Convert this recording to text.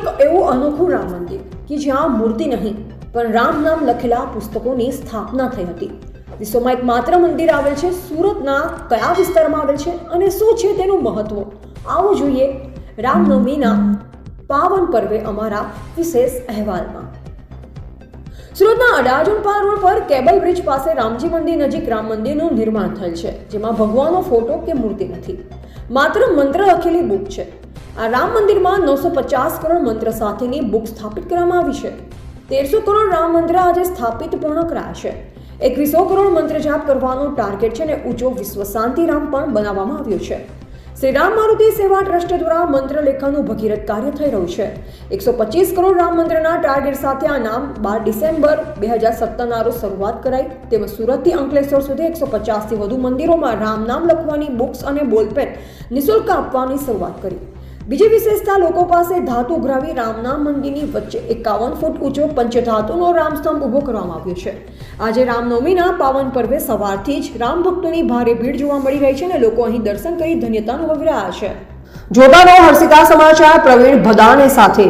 એક એવું અનોખું રામ મંદિર કે જ્યાં મૂર્તિ નહીં, પણ રામ નામ લખેલા પુસ્તકોની સ્થાપના થઈ હતી. વિશ્વમાં એક માત્ર મંદિર આવેલ છે, સુરતના કયા વિસ્તારમાં આવેલ છે અને શું છે તેનું મહત્વ? આવો જોઈએ રામનવમીના પાવન પર્વે અમારા વિશેષ અહેવાલમાં. સુરતના અડાજણપા રોડ પર કેબલ બ્રિજ પાસે રામજી મંદિર નજીક રામ મંદિરનું નિર્માણ થયેલ છે, જેમાં ભગવાનનો ફોટો કે મૂર્તિ નથી. માત્ર મંત્ર લખેલી બુક છે. આ રામ મંદિરમાં નવસો પચાસ કરોડ મંત્ર સાથેની બુક સ્થાપિત કરવામાં આવી છે. તેરસો કરોડ રામ મંત્ર આજે સ્થાપિત પૂર્ણ કરાયા છે. એકવીસો કરોડ મંત્ર જાપ કરવાનો ટાર્ગેટ છે અને ઊંચો વિશ્વ શાંતિ રામ પણ બનાવવામાં આવ્યો છે. શ્રી રામ મારુતિ સેવા ટ્રસ્ટ દ્વારા મંત્ર લેખનનું ભગીરથ કાર્ય થઈ રહ્યું છે. એકસો પચીસ કરોડ રામ મંત્રના ટાર્ગેટ સાથે આ નામ બાર ડિસેમ્બર બે હજાર સત્તરના રોજ શરૂઆત કરાઈ. તેમજ સુરતથી અંકલેશ્વર સુધી એકસો પચાસથી વધુ મંદિરોમાં રામ નામ લખવાની બુક્સ અને બોલપેન નિઃશુલ્ક આપવાની શરૂઆત કરી. બીજી વિશેષતા, લોકો પાસે ધાતુ ઉઘરાવી રામનામ મંદિરની વચ્ચે એકાવન ફૂટ ઊંચો પંચધાતુનો રામસ્તંભ ઊભો કરવામાં આવ્યો છે. આજે રામનવમીના પાવન પર્વે સવારથી જ રામ ભક્તોની ભારે ભીડ જોવા મળી રહી છે અને લોકો અહીં દર્શન કરી ધન્યતા અનુભવી રહ્યા છે જોતા રહો હર્ષિતા સમાચાર પ્રવીણ ભદાને સાથે.